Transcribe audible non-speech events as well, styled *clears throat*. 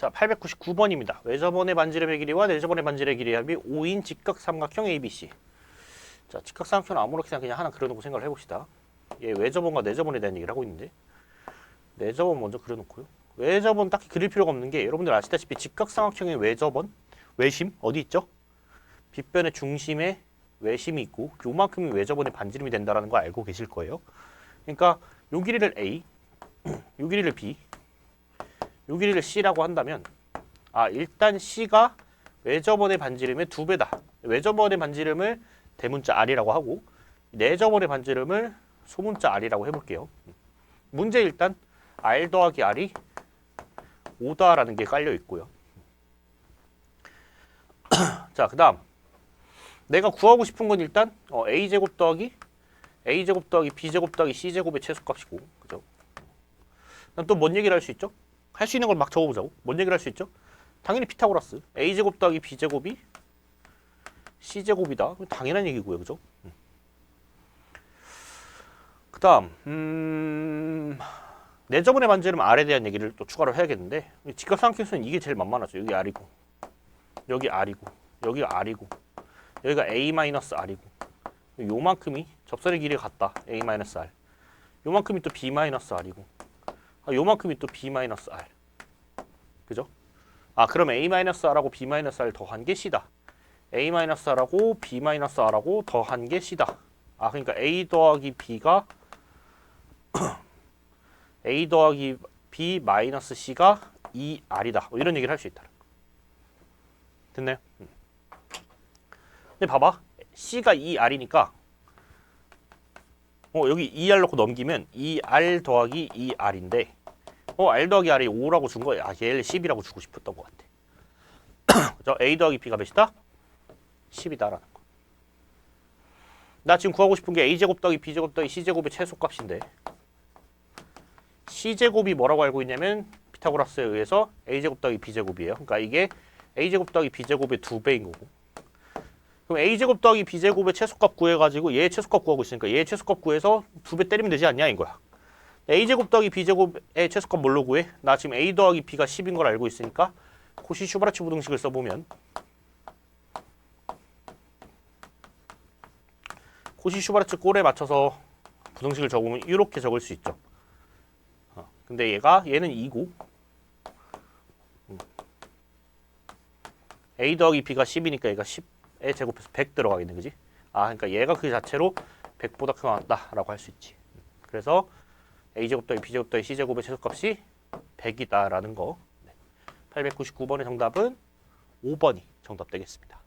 자, 899번입니다. 외접원의 반지름의 길이와 내접원의 반지름의 길이의 합이 5인 직각삼각형 ABC. 자, 직각삼각형은 아무렇게나 그냥 하나 그려놓고 생각을 해봅시다. 얘 외접원과 내접원에 대한 얘기를 하고 있는데 내접원 먼저 그려놓고요. 외접원 딱히 그릴 필요가 없는 게 여러분들 아시다시피 직각삼각형의 외접원, 외심 어디 있죠? 빗변의 중심에 외심이 있고 요만큼이 외접원의 반지름이 된다는 거 알고 계실 거예요. 그러니까 요 길이를 A, *clears throat* 요 길이를 B, 요 길이를 C라고 한다면 아 일단 C가 외접원의 반지름의 두 배다. 외접원의 반지름을 대문자 R이라고 하고 내접원의 반지름을 소문자 R이라고 해볼게요. 문제 일단 R 더하기 R이 5다라는 게 깔려 있고요. *clears throat* 자, 그 다음 내가 구하고 싶은 건 일단 어, a 제곱 더하기 a 제곱 더하기 b 제곱 더하기 c 제곱의 최소값이고, 그죠? 또 뭔 얘기를 할 수 있죠? 할 수 있는 걸 막 적어보자고. 뭔 얘기를 할 수 있죠? 당연히 피타고라스. a 제곱 더하기 b 제곱이 c 제곱이다. 당연한 얘기고요, 그죠? 음. 그 다음 음. 내저번에 반지름 R에 대한 얘기를 또 추가로 해야겠는데 직각삼각형에서는 이게 제일 만만하죠. 여기 R이고 여기 R이고 여기가 R이고 여기가 A-R이고 요만큼이 접선의 길이가 같다. A-R 요만큼이 또 B-R이고 아, 요만큼이 또 B-R 그죠? 아 그럼 A-R하고 B-R 더한 게 C다. A-R하고 B-R하고 더한 게 C다. 아 그러니까 A 더하기 B가 *clears throat* A 더하기 B 마이너스 C가 2R이다. 뭐 이런 얘기를 할 수 있다. 됐나요? 음. 근데 봐봐. C가 2R이니까 어, 여기 2R 넣고 넘기면 2R 더하기 2R인데 어, R 더하기 R이 5라고 준 거야. 아, 얘를 10이라고 주고 싶었던 것 같아. *clears throat* 그죠? A 더하기 B가 몇이다? 10이다라는 거. 나 지금 구하고 싶은 게 A제곱 더하기 B제곱 더하기 C제곱의 최소값인데 C제곱이 뭐라고 알고 있냐면 피타고라스에 의해서 A제곱 더하기 B제곱이에요. 그러니까 이게 A제곱 더하기 B제곱의 두 배인 거고. 그럼 A제곱 더하기 B제곱의 최소값 구해가지고 얘의 최소값 구하고 있으니까 얘의 최소값 구해서 두 배 때리면 되지 않냐 이거야. A제곱 더하기 B제곱의 최소값 뭘로 구해? 나 지금 A 더하기 B가 10인 걸 알고 있으니까 코시 슈바르츠 부등식을 써보면 코시 슈바르츠 꼴에 맞춰서 부등식을 적으면 이렇게 적을 수 있죠. 어, 근데 얘가 얘는 2고 음. A 더하기 B가 10이니까 얘가 10에 제곱해서 100 들어가겠네 그지? 아 그러니까 얘가 그 자체로 100보다 크다라고 할 수 있지. 그래서 A제곱 더하기 B제곱 더하기 C제곱의 최소값이 100이다라는 거. 899번의 정답은 5번이 정답 되겠습니다.